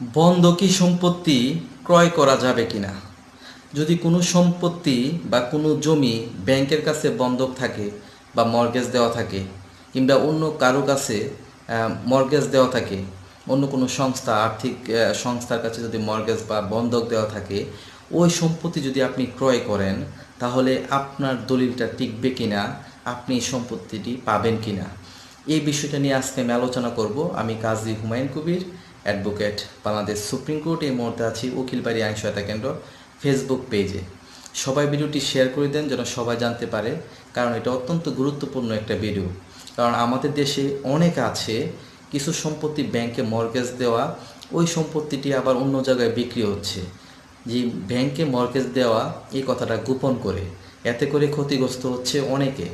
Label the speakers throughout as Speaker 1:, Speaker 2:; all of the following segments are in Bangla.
Speaker 1: বন্ধকি সম্পত্তি ক্রয় করা যাবে কিনা? যদি কোনো সম্পত্তি বা কোনো জমি ব্যাংকের কাছে বন্ধক থাকে বা মর্গেজ দেওয়া থাকে কিংবা অন্য কারও কাছে মর্গেজ দেওয়া থাকে, অন্য কোনো সংস্থা, আর্থিক সংস্থার কাছে যদি মর্গেজ বা বন্ধক দেওয়া থাকে, ওই সম্পত্তি যদি আপনি ক্রয় করেন, তাহলে আপনার দলিলটা টিকবে কিনা? আপনি সম্পত্তিটি পাবেন কিনা? এই বিষয়টা নিয়ে আজকে আমি আলোচনা করব। আমি Kazi Humayun Kabir advocate Bangladesh supreme court এই মুহূর্তে আছি উকিলবাড়ি আইন সহায়তা কেন্দ্র ফেসবুক পেজে। সবাই ভিডিওটি শেয়ার করে দেন যেন সবাই জানতে পারে, কারণ এটা অত্যন্ত গুরুত্বপূর্ণ একটা ভিডিও কারণ আমাদের দেশে অনেক আছে কিছু সম্পত্তি ব্যাংকে মর্গেজ দেওয়া, ওই সম্পত্তিটি আবার অন্য জায়গায় বিক্রি হচ্ছে। যে ব্যাংকে মর্গেজ দেওয়া, এই কথাটা গোপন করে। এতে করে ক্ষতিগ্রস্ত হচ্ছে অনেকে।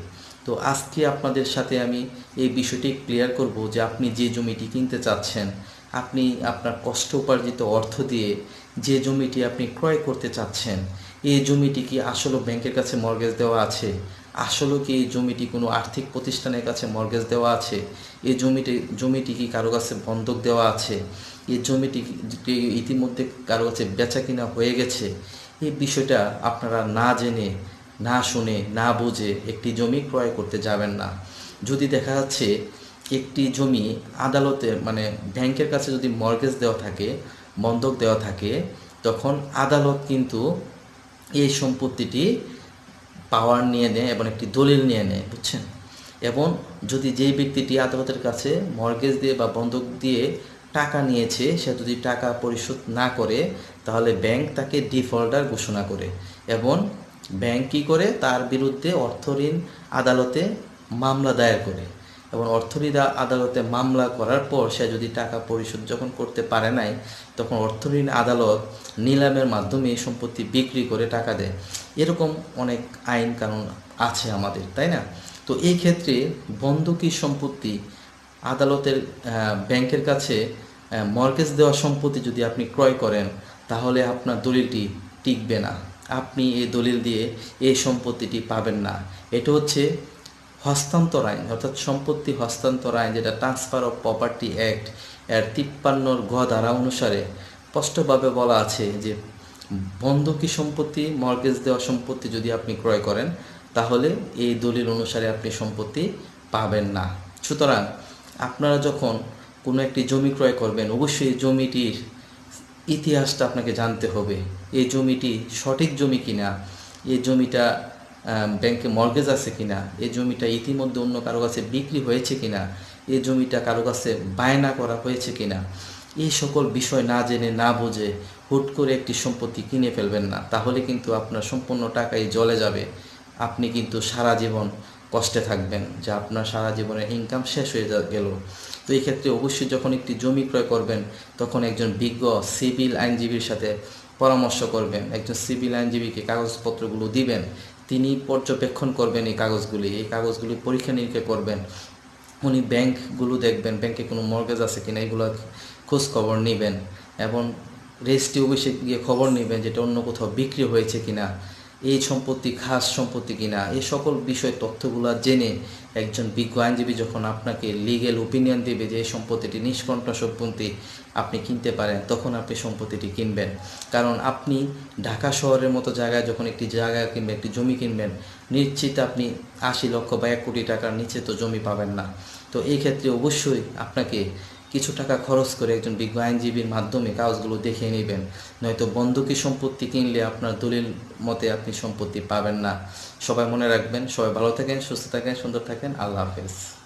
Speaker 1: তো আজকে আপনাদের সাথে আমি এই বিষয়টি ক্লিয়ার করব যে আপনি যে জমিটি কিনতে চাচ্ছেন আপনি আপনার কষ্ট উপার্জিত অর্থ দিয়ে যে জমিটি আপনি ক্রয় করতে চাচ্ছেন, এই জমিটি কি আসলে ব্যাংকের কাছে মর্গেজ দেওয়া আছে? আসলে কি এই জমিটি কোনো আর্থিক প্রতিষ্ঠানের কাছে মর্গেজ দেওয়া আছে? এই জমিটি জমিটি কি কারও কাছে বন্ধক দেওয়া আছে? এই জমিটি ইতিমধ্যে কারও কাছে বেচা কিনা হয়ে গেছে? এই বিষয়টা আপনারা না জেনে, না শুনে, না বুঝে একটি জমি ক্রয় করতে যাবেন না। যদি দেখা যাচ্ছে একটি জমি আদালতে মানে ব্যাংকের কাছে যদি মর্গেজ দেওয়া থাকে, বন্ধক দেওয়া থাকে, তখন আদালত কিন্তু এই সম্পত্তিটি পাওয়ার নিয়ে নেয় এবং একটি দলিল নিয়ে নেয়, বুঝছেন? এবং যদি যেই ব্যক্তিটি আদালতের কাছে মর্গেজ দিয়ে বা বন্ধক দিয়ে টাকা নিয়েছে, সে যদি টাকা পরিশোধ না করে, তাহলে ব্যাংক তাকে ডিফল্টার ঘোষণা করে এবং ব্যাংক কী করে? তার বিরুদ্ধে অর্থঋণ আদালতে মামলা দায়ের করে। এবং অর্থঋণ আদালতে মামলা করার পর সে যদি টাকা পরিশোধ যখন করতে পারে নাই, তখন অর্থঋণ আদালত নিলামের মাধ্যমে সম্পত্তি বিক্রি করে টাকা দেয়। এরকম অনেক আইন কানুন আছে আমাদের, তাই না? তো এই ক্ষেত্রে বন্ধকি সম্পত্তি, আদালতের ব্যাংকের কাছে মর্গেজ দেওয়া সম্পত্তি যদি আপনি ক্রয় করেন, তাহলে আপনার দলিলটি টিকবে না। আপনি এই দলিল দিয়ে এই সম্পত্তিটি পাবেন না। এটা হচ্ছে হস্তান্তর আইন, অর্থাৎ সম্পত্তি হস্তান্তর আইন, যেটা ট্রান্সফার অফ প্রপার্টি অ্যাক্ট এর তিপ্পান্নর গ ধারা অনুসারে স্পষ্টভাবে বলা আছে যে বন্ধকি সম্পত্তি মর্গেজ দেওয়া সম্পত্তি যদি আপনি ক্রয় করেন, তাহলে এই দলিল অনুসারে আপনি সম্পত্তি পাবেন না। সুতরাং আপনারা যখন কোনো একটি জমি ক্রয় করবেন, অবশ্যই জমিটির ইতিহাসটা আপনাকে জানতে হবে। এই জমিটি সঠিক জমি কিনা, এই জমিটা ব্যাংকে মর্গেজ আছে কিনা এই জমিটা ইতিমধ্যে অন্য কারও কাছে বিক্রি হয়েছে কিনা এই জমিটা কারও কাছে বায়না করা হয়েছে কিনা, এই সকল বিষয় না জেনে না বুঝে হুট করে একটি সম্পত্তি কিনে ফেলবেন না, তাহলে কিন্তু আপনার সম্পূর্ণ টাকাই জলে যাবে। আপনি কিন্তু সারা জীবন কষ্টে থাকবেন, যে আপনার সারা জীবনের ইনকাম শেষ হয়ে গেল। তো এই ক্ষেত্রে অবশ্যই যখন একটি জমি ক্রয় করবেন, তখন একজন বিজ্ঞ সিভিল আইনজীবীর সাথে পরামর্শ করবেন, একজন সিভিল আইনজীবীকে কাগজপত্রগুলো দিবেন তিনি পর্যবেক্ষণ করবেন এই কাগজগুলি। এই কাগজগুলি পরীক্ষা নিরীক্ষা করবেন। উনি ব্যাংকগুলো দেখবেন, ব্যাংকে কোনো মর্গেজ আছে কিনা, এগুলো খোঁজ খবর নেবেন এবং রেজিস্ট্রি অফিসে গিয়ে খবর নেবেন যেটা অন্য কোথাও বিক্রি হয়েছে কিনা। এই সম্পত্তি খাস সম্পত্তি কিনা? এই সকল বিষয় তথ্যগুলো জেনে একজন বিজ্ঞ আইনজীবী যখন আপনাকে লিগেল ওপিনিয়ন দেবে যে এই সম্পত্তিটি নিষ্কণ্ঠ সম্পত্তি আপনি কিনতে পারেন, তখন আপনি সম্পত্তিটি কিনবেন। কারণ আপনি ঢাকা শহরের মতো জায়গায় যখন একটি জায়গা কিনবেন, একটি জমি কিনবেন, নিশ্চিত আপনি আশি লক্ষ বা এক কোটি টাকার নিচে তো জমি পাবেন না। তো এই ক্ষেত্রে অবশ্যই আপনাকে কিছু টাকা খরচ করে একজন বিজ্ঞ আইনজীবীর মাধ্যমে কাগজগুলো দেখে নেবেন। নয়তো বন্ধকি সম্পত্তি কিনলে আপনার দলিল মতে আপনি সম্পত্তি পাবেন না। সবাই মনে রাখবেন, সবাই ভালো থাকেন, সুস্থ থাকেন, সুন্দর থাকেন। আল্লাহ হাফেজ।